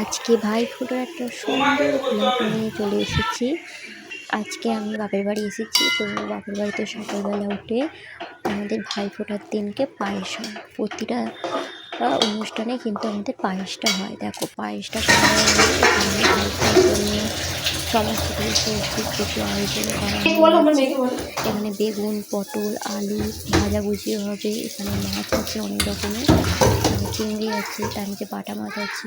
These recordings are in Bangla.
আজকে ভাই ফোটার একটা সুন্দর প্লেট নিয়ে চলে এসেছি। আজকে আমি বাপের বাড়ি এসেছি তো বাপের বাড়িতে সকালবেলা উঠে আমাদের ভাই ফোটার দিনকে পায়েস হয়। প্রতিটা অনুষ্ঠানে কিন্তু আমাদের পায়েসটা হয়। দেখো পায়েসটা সমস্ত কিছু কিছু আয়োজন করা এখানে বেগুন পটল আলু ভাজাভুজি হবে এখানে মাছ আছে অনেক রকমের। চিংড়ি আছে তার নিচে বাটা মাছ আছে।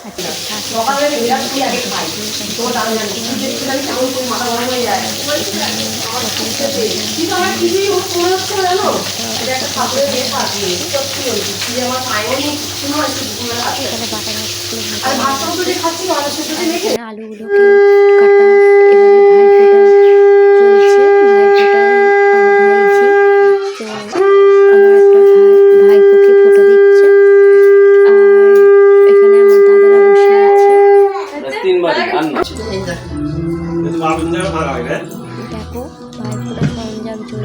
আচ্ছা এখানে আলুগুলোকে কাটা এবারে ভাইফোঁটা চলছে ভাইফোঁটা আমার একটা ভাই ভাইপোকে ফোঁটা দিচ্ছে আর এখানে আমার দাদারা বসে আছে তিনবার আর না দেখো সরঞ্জাম চলছে।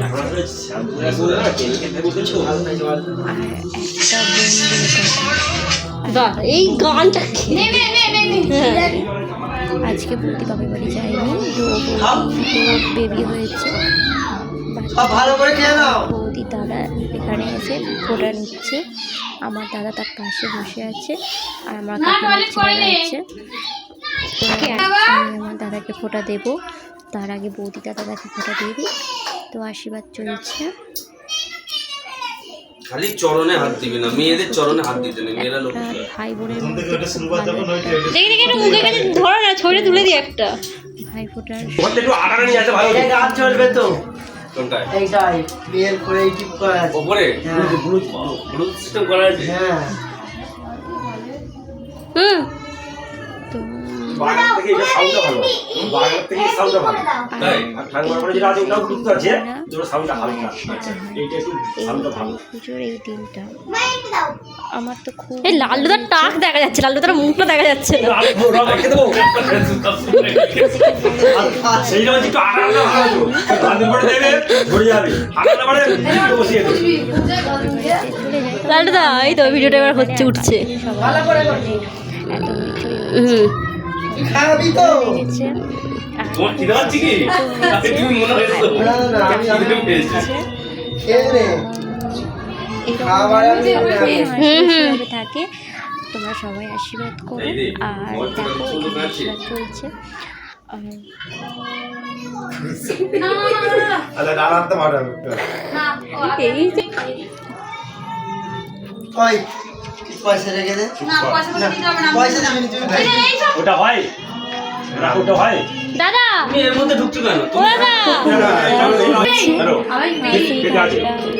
এই গানটা আজকে বৌদি বাপের বাড়ি যায়নি বেবি হয়েছে। ভালো করে খেয়ে নাও। বৌদি দাদা এখানে এসে ফোটা নিচ্ছে। আমার দাদা তার পাশে বসে আছে। আর আমার কাকিমা আছে আমি আমার দাদাকে ফোটা দেব। তার আগে বৌদি দাদাকে ফোটা দিয়ে দিই। তো আশীর্বাদ চলছে। খালি চরণে হাত দিবি না মেয়েদের চরণে হাত দিতে নেই মেয়েরা লোক ভাই বোনের দেখি দেখি একটু কাছে ধরো না তুলে দিই একটা। ভাই। ফোটার এটা গান চলবে তো। কোনটায়? এইটাই বিয়ের করে এই টিপ করা আছে। ওপরে? হ্যাঁ। ব্লুটুথ সিস্টেম করা আছে? হ্যাঁ। হুম। বাগান থেকে এটা সাউন্ডটা ভালো। বাগান থেকে সাউন্ডটা ভালো। তাই আর ঠাকুমার পরে যেটা আছে ওটাও ব্লুটুথ আছে যেটা সাউন্ডটা হালকা এইটা একটু সাউন্ডটা ভালো। পুজোর এই দিনটা। আমার তো খুব এই লাল্লুদার টাক দেখা যাচ্ছে লাল্লুদার মুখটা দেখা যাচ্ছে। না সেই একটু ভালো দেবে ঘুরে যাবে। বসিয়ে দেবে। এই তো ভিডিওটা এবার হচ্ছে উঠছে। হুম। খাবি তো। তোমার খিদে পাচ্ছি কি? তুমি মনে হয়েছে না, না, আমি- আমি- খিদে পেয়েছি হচ্ছে খেয়ে নে। এরকম খাবার আমি হুম, হুম। ভাবে থাকে। তোমরা সবাই আশীর্বাদ করো। আর দেখো। আশীর্বাদ চলছে। এই যে পয়সা রেখে দে। পয়সা দেবে ওটা হয়। ওটা হয়। দাদা! তুমি এর মধ্যে ঢুকছো কেন?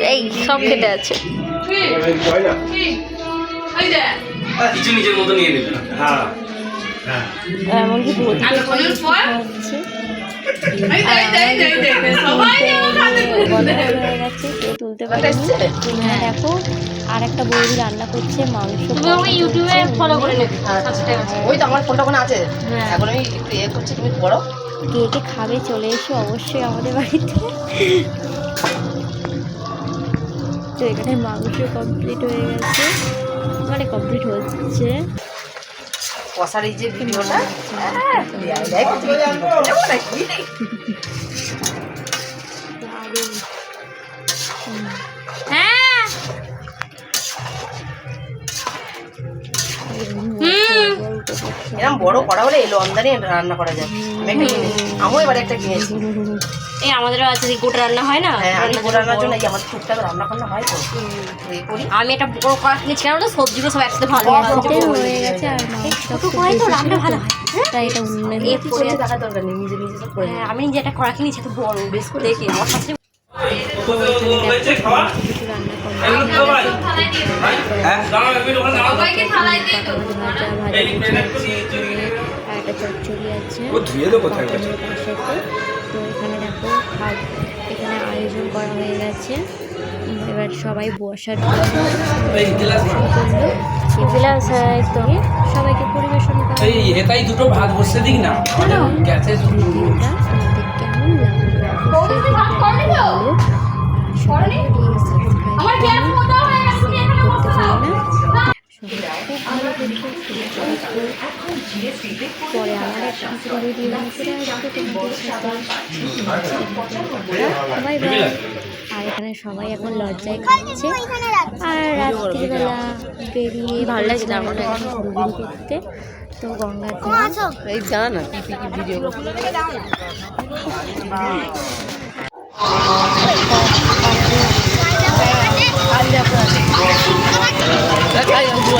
এই সব কেটে আছে। কিছু নিজের মতো নিয়ে নেবে হ্যাঁ। হ্যাঁ। এমনকি হয়ে কেউ তুলতে পারেনি। দেখো। আর একটা বৌদি রান্না করছে মাংস তুমি আমাকে ইউটিউবে ফলো করে নেবে সাবস্ক্রাইব ওই তো আমার ফোনটা ওখানে আছে। হ্যাঁ। এখন আমি একটু ইয়ে করছি তুমি পড়ো কে কে খাবে চলে এসো অবশ্যই আমাদের বাড়িতে। তো এখানে মাংস কমপ্লিট হয়ে গেছে। মানে কমপ্লিট হচ্ছে। কষার এই যে ভিডিওটা এরকম বড় করা হলে এলো আমদানি রান্না করা যায়। আমি একটা কিনেছি। আমিও এবার একটা কিনেছি। এই আমাদেরও আছে যে গোটা রান্না হয় না? হ্যাঁ আমি রান্নার রান্নার জন্য জন্য এই আমার টুকটাক রান্না বান্না হয় তো। তো করি। আমি একটা বড় কড়া কিনেছি কারণ সবজিগুলো সব একসাথে ভালো হয় হয়ে গেছে তো রান্না ভালো হয়। তাই এটা দরকার নেই নিজে নিজে সব করে হ্যাঁ আমি নিজে একটা কড়া কিনেছি এত বড় বেশ করে দেখি। আমার সাথে তো রান্না করা। হ্যাঁ? দাঁড়াও একটু চচ্চড়ি আছে। পাশেতে। তো এখানে দেখো এখানে আয়োজন করা হয়ে গেছে। এবার সবাই বসার এই গ্লাস করল সবাইকে পরিবেশন করা। এই এটাই দুটো ভাগ বসে দিক না। গেছে কেমন লাগল অবশ্যই কিন্তু বলো। সবাই আমার গ্যাস মোটা হয়ে গেছে তুমি এখানে বসতে চাও সবাই খুব ভালো দেখো পরে আমার একটা নতুন ভিডিও নিয়ে চলে আসব তোমাদের সাথে বাই আর এখানে সবাই এখন লজ্জায় খাচ্ছে আর রাত্রিবেলা বেরিয়ে ভালো লাগছে করতে তো গঙ্গাতে এই জানা না ভিডিও এখানে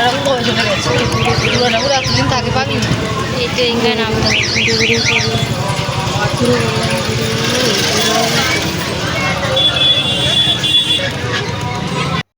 আমরা ঘুরে ঘুরে ঘুরে বললাম ঘুরে ঘুরে